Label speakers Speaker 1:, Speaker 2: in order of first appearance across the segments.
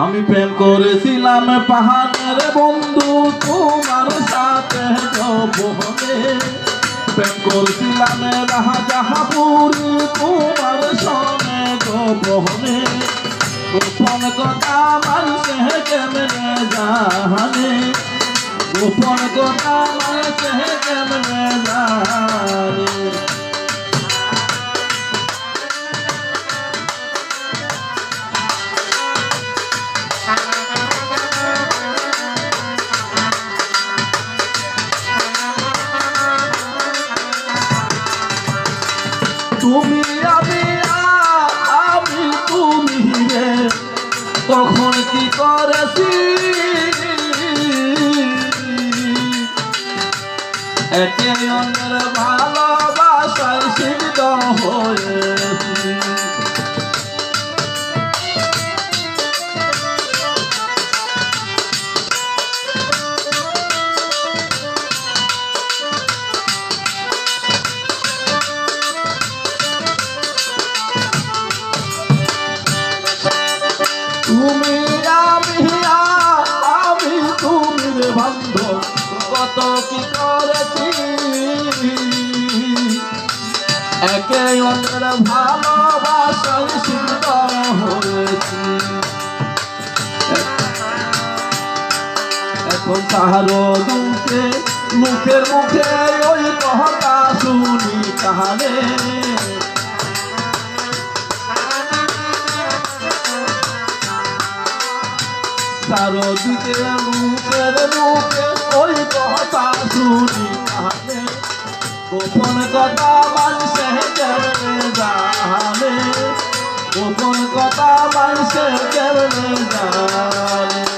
Speaker 1: আমি প্রেম করেছিলাম পাহাড়ের বন্ধু, তোমার সাথে প্রেম করেছিলাম রাজাহাপুরি, তোমার সঙ্গে গোপনে গোপন কথা মানুষে কেমনে জানে? গোপন কথা মানুষে কেমনে জানে? তুমি আমি আমি তুমি রে কখন কি করেছি? একে অন্যের ভালোবাসায় সিদ্ধ হয়েছি একে অন্যের ভালোবাসায় সিদ্ধ হয়েছি। এখন তাহার দুঃখে মুখের মুখে ওই কথা শুনি কাহারে চারদিকে মুখের মুখে ওই কথা শুনি কানে গোপন কথা মানুষে কেমনে জানে গোপন কথা মানুষে কেমনে জানে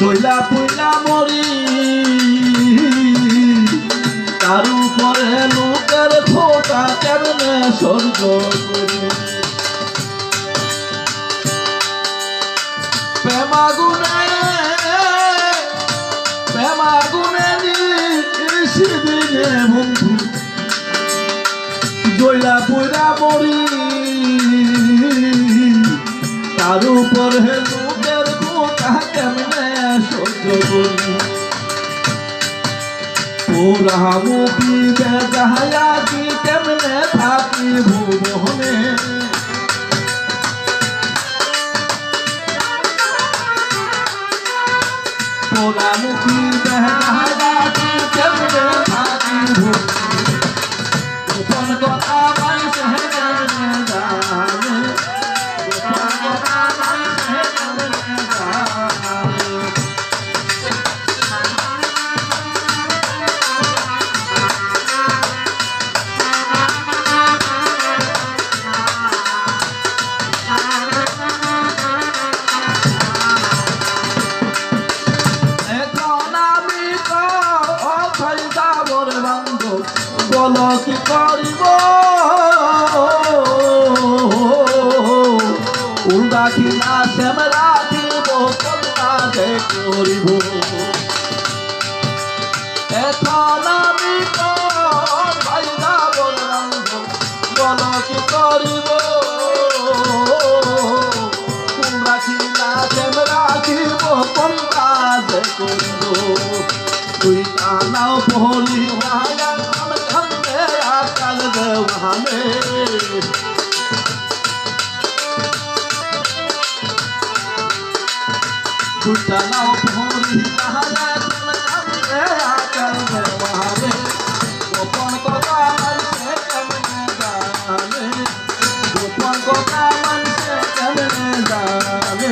Speaker 1: শৈলা পুইলা মরি। তার উপরে লোকের খোটা কেমনে স্বর্গ করি প্রেমা গুনে প্রেমা গুনে দিনে বন্ধু। জয়লা পুরা মরি। তার উপর হে লোকের কোটা কেমনে করি পুরা মুখি বেজাহায়া কি কেমনে থাকি ভুবনে পুরা মুখি বেজাহায়া কি করিব ফুল না শ্যাম রাখিব কন্যা করিব। এখন আমি কথাই যাবর বান্ধব বল কি করিব ফুল না শ্যাম রাখিব কন্যা করিব। তুই কানাও বলি আকাল দেওয়ানে তুই কানাও বলি মায়া কাম কান্দে গোপন কথা জানে? গোপন কথা জানে?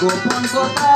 Speaker 1: গোপন কথা